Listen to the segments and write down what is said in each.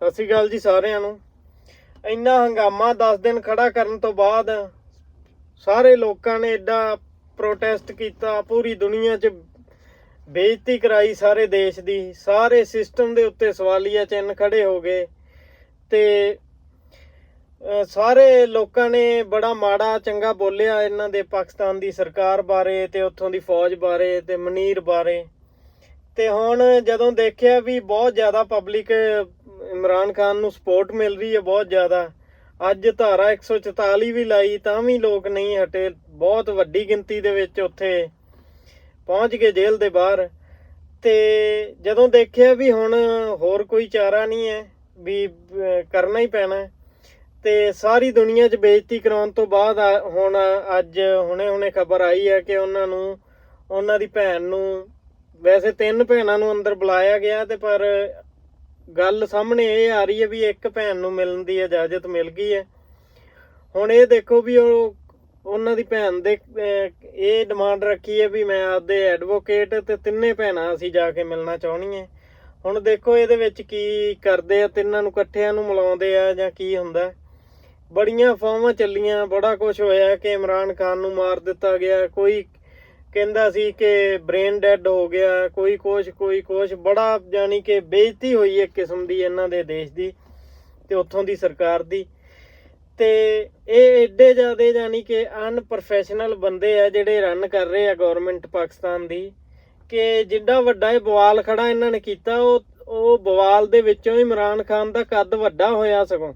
ਸਤਿ ਸ਼੍ਰੀ ਅਕਾਲ ਜੀ ਸਾਰਿਆਂ ਨੂੰ। ਇੰਨਾ ਹੰਗਾਮਾ 10 ਦਿਨ ਖੜਾ ਕਰਨ ਤੋਂ ਬਾਅਦ ਸਾਰੇ ਲੋਕਾਂ ਨੇ ਐਡਾ ਪ੍ਰੋਟੈਸਟ ਕੀਤਾ, ਪੂਰੀ ਦੁਨੀਆ 'ਚ ਬੇਇੱਜ਼ਤੀ ਕਰਾਈ ਸਾਰੇ ਦੇਸ਼ ਦੀ। ਸਾਰੇ ਸਿਸਟਮ ਦੇ ਉੱਤੇ ਸਵਾਲੀਆ ਚਿੰਨ੍ਹ ਖੜੇ ਹੋ ਗਏ ਤੇ ਸਾਰੇ ਲੋਕਾਂ ਨੇ ਬੜਾ ਮਾੜਾ ਚੰਗਾ ਬੋਲਿਆ ਇਹਨਾਂ ਦੇ ਪਾਕਿਸਤਾਨ ਦੀ ਸਰਕਾਰ ਬਾਰੇ ਤੇ ਉੱਥੋਂ ਦੀ ਫੌਜ ਬਾਰੇ ਤੇ ਮਨੀਰ ਬਾਰੇ। ਤੇ ਹੁਣ ਜਦੋਂ ਦੇਖਿਆ ਵੀ ਬਹੁਤ ਜ਼ਿਆਦਾ ਪਬਲਿਕ ਇਮਰਾਨ ਖਾਨ ਨੂੰ ਸਪੋਰਟ ਮਿਲ ਰਹੀ ਹੈ ਬਹੁਤ ਜ਼ਿਆਦਾ। ਅੱਜ ਧਾਰਾ 144 ਵੀ ਲਾਈ ਤਾਂ ਵੀ ਲੋਕ ਨਹੀਂ ਹਟੇ। ਬਹੁਤ ਵੱਡੀ ਗਿਣਤੀ ਦੇ ਵਿੱਚ ਉੱਥੇ ਪਹੁੰਚ ਗਏ ਜੇਲ੍ਹ ਦੇ ਬਾਹਰ। ਤੇ ਜਦੋਂ ਦੇਖਿਆ ਵੀ ਹੁਣ ਹੋਰ ਕੋਈ ਚਾਰਾ ਨਹੀਂ ਹੈ ਵੀ ਕਰਨਾ ਹੀ ਪੈਣਾ। ਹੈ, ਤੇ ਸਾਰੀ ਦੁਨੀਆ 'ਚ ਬੇਇੱਜ਼ਤੀ ਕਰਾਉਣ ਤੋਂ ਬਾਅਦ ਹੁਣ ਅੱਜ ਹੁਣੇ ਹੁਣੇ ਖਬਰ ਆਈ ਹੈ ਕਿ ਉਹਨਾਂ ਨੂੰ ਉਹਨਾਂ ਦੀ ਭੈਣ ਨੂੰ ਵੈਸੇ ਤਿੰਨ ਭੈਣਾਂ ਨੂੰ ਅੰਦਰ ਬੁਲਾਇਆ ਗਿਆ ਤੇ ਪਰ ਗੱਲ ਸਾਹਮਣੇ ਇਹ ਆ ਰਹੀ ਹੈ ਵੀ ਇੱਕ ਭੈਣ ਨੂੰ ਮਿਲਣ ਦੀ ਇਜਾਜ਼ਤ ਮਿਲ ਗਈ ਹੈ। ਹੁਣ ਇਹ ਦੇਖੋ ਵੀ ਉਹ ਉਹਨਾਂ ਦੀ ਭੈਣ ਦੇ ਇਹ ਡਿਮਾਂਡ ਰੱਖੀ ਹੈ ਵੀ ਮੈਂ ਆਪਦੇ ਐਡਵੋਕੇਟ ਤੇ ਤਿੰਨੇ ਭੈਣਾਂ ਅਸੀਂ ਜਾ ਕੇ ਮਿਲਣਾ ਚਾਹਣੀਆਂ ਹੁਣ ਦੇਖੋ ਇਹਦੇ ਵਿੱਚ ਕੀ ਕਰਦੇ ਆ, ਤਿੰਨਾਂ ਨੂੰ ਇਕੱਠਿਆਂ ਨੂੰ ਮਿਲਾਉਂਦੇ ਆ ਜਾਂ ਕੀ ਹੁੰਦਾ ਬੜੀਆਂ ਅਫਵਾਹਾਂ ਚੱਲੀਆਂ, ਬੜਾ ਕੁਝ ਹੋਇਆ ਕਿ ਇਮਰਾਨ ਖਾਨ ਨੂੰ ਮਾਰ ਦਿੱਤਾ ਗਿਆ, ਕੋਈ ਕਹਿੰਦਾ ਸੀ ਕਿ ਬ੍ਰੇਨ ਡੈਡ ਹੋ ਗਿਆ, ਕੋਈ ਕੁਛ ਕੋਈ ਕੁਛ। ਬੜਾ ਜਾਨੀ ਕਿ ਬੇਇੱਜ਼ਤੀ ਹੋਈ ਇੱਕ ਕਿਸਮ ਦੀ ਇਹਨਾਂ ਦੇ ਦੇਸ਼ ਦੀ ਤੇ ਉੱਥੋਂ ਦੀ ਸਰਕਾਰ ਦੀ। ਤੇ ਇਹ ਐਡੇ ਜ਼ਿਆਦੇ ਜਾਨੀ ਕਿ ਅਨਪ੍ਰੋਫੈਸ਼ਨਲ ਬੰਦੇ ਆ ਜਿਹੜੇ ਰਨ ਕਰ ਰਹੇ ਆ ਗਵਰਨਮੈਂਟ ਪਾਕਿਸਤਾਨ ਦੀ ਕਿ ਜਿੱਡਾ ਵੱਡਾ ਇਹ ਬਵਾਲ ਖੜਾ ਇਹਨਾਂ ਨੇ ਕੀਤਾ, ਉਹ ਉਹ ਬਵਾਲ ਦੇ ਵਿੱਚੋਂ ਇਮਰਾਨ ਖਾਨ ਦਾ ਕੱਦ ਵੱਡਾ ਹੋਇਆ ਸਗੋਂ।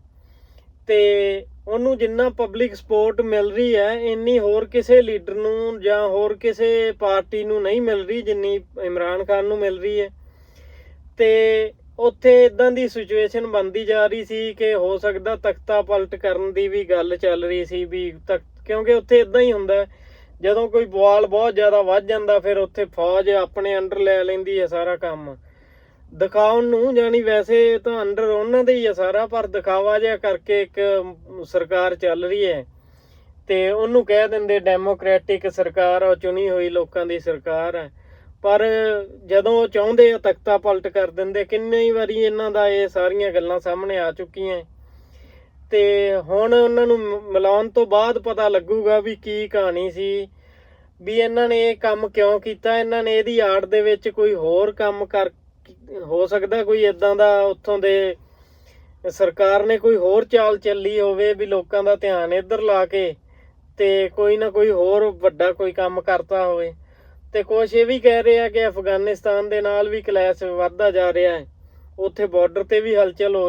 ਤੇ ਉਹਨੂੰ ਜਿੰਨਾ ਪਬਲਿਕ ਸਪੋਰਟ ਮਿਲ ਰਹੀ ਹੈ, ਇੰਨੀ ਹੋਰ ਕਿਸੇ ਲੀਡਰ ਨੂੰ ਜਾਂ ਹੋਰ ਕਿਸੇ ਪਾਰਟੀ ਨੂੰ ਨਹੀਂ ਮਿਲ ਰਹੀ ਜਿੰਨੀ ਇਮਰਾਨ ਖਾਨ ਨੂੰ ਮਿਲ ਰਹੀ ਹੈ। ਤੇ ਉੱਥੇ ਇਦਾਂ ਦੀ ਸਿਚੁਏਸ਼ਨ ਬਣਦੀ ਜਾ ਰਹੀ ਸੀ ਕਿ ਹੋ ਸਕਦਾ ਤਖਤਾ ਪਲਟ ਕਰਨ ਦੀ ਵੀ ਗੱਲ ਚੱਲ ਰਹੀ ਸੀ ਵੀ ਤਖਤ ਕਿਉਂਕਿ ਉੱਥੇ ਇਦਾਂ ਹੀ ਹੁੰਦਾ ਜਦੋਂ ਕੋਈ ਬਵਾਲ ਬਹੁਤ ਜ਼ਿਆਦਾ ਵੱਧ ਜਾਂਦਾ, ਫਿਰ ਉੱਥੇ ਫੌਜ ਆਪਣੇ ਅੰਡਰ ਲੈ ਲੈਂਦੀ ਹੈ ਸਾਰਾ ਕੰਮ। ਦਿਖਾਉਣ ਨੂੰ ਜਾਨੀ ਵੈਸੇ ਤਾਂ ਅੰਡਰ ਉਹਨਾਂ ਦੇ ਹੀ ਆ ਸਾਰਾ, ਪਰ ਦਿਖਾਵਾ ਜਿਹਾ ਕਰਕੇ ਇੱਕ ਸਰਕਾਰ ਚੱਲ ਰਹੀ ਹੈ। ਤੇ ਉਹਨੂੰ ਕਹਿ ਦਿੰਦੇ ਡੈਮੋਕ੍ਰੈਟਿਕ ਸਰਕਾਰ ਉਹ ਚੁਣੀ ਹੋਈ ਲੋਕਾਂ ਦੀ ਸਰਕਾਰ ਹੈ ਪਰ ਜਦੋਂ ਉਹ ਚਾਹੁੰਦੇ ਆ, ਤਖਤਾ ਪਲਟ ਕਰ ਦਿੰਦੇ, ਕਿੰਨੇ ਹੀ ਵਾਰੀ ਇਹਨਾਂ ਦਾ ਇਹ ਸਾਰੀਆਂ ਗੱਲਾਂ ਸਾਹਮਣੇ ਆ ਚੁੱਕੀਆਂ। ਤੇ ਹੁਣ ਉਹਨਾਂ ਨੂੰ ਮਿਲਾਉਣ ਤੋਂ ਬਾਅਦ ਪਤਾ ਲੱਗੂਗਾ ਵੀ ਕੀ ਕਹਾਣੀ ਸੀ, ਵੀ ਇਹਨਾਂ ਨੇ ਇਹ ਕੰਮ ਕਿਉਂ ਕੀਤਾ? ਇਹਨਾਂ ਨੇ ਇਹਦੀ ਆੜ ਦੇ ਵਿੱਚ ਕੋਈ ਹੋਰ ਕੰਮ ਕਰ ਹੋ ਸਕਦਾ ਕੋਈ ਇਦਾਂ ਦਾ ਉੱਥੋਂ ਦੇ ਸਰਕਾਰ ਨੇ ਕੋਈ ਹੋਰ ਚਾਲ ਚੱਲੀ ਹੋਵੇ ਵੀ ਲੋਕਾਂ ਦਾ ਧਿਆਨ ਇੱਧਰ ਲਾ ਕੇ ਤੇ ਕੋਈ ਨਾ ਕੋਈ ਹੋਰ ਵੱਡਾ ਕੋਈ ਕੰਮ ਕਰਤਾ ਹੋਵੇ। ਤੇ ਕੁਛ ਇਹ ਵੀ ਕਹਿ ਰਹੇ ਆ ਕਿ ਅਫਗਾਨਿਸਤਾਨ ਦੇ ਨਾਲ ਵੀ ਕਲੈਸ਼ ਵੱਧਦਾ ਜਾ ਰਿਹਾ ਹੈ। ਉੱਥੇ ਬਾਰਡਰ ਤੇ ਵੀ ਹਲਚਲ ਹੋ ਰਹੀ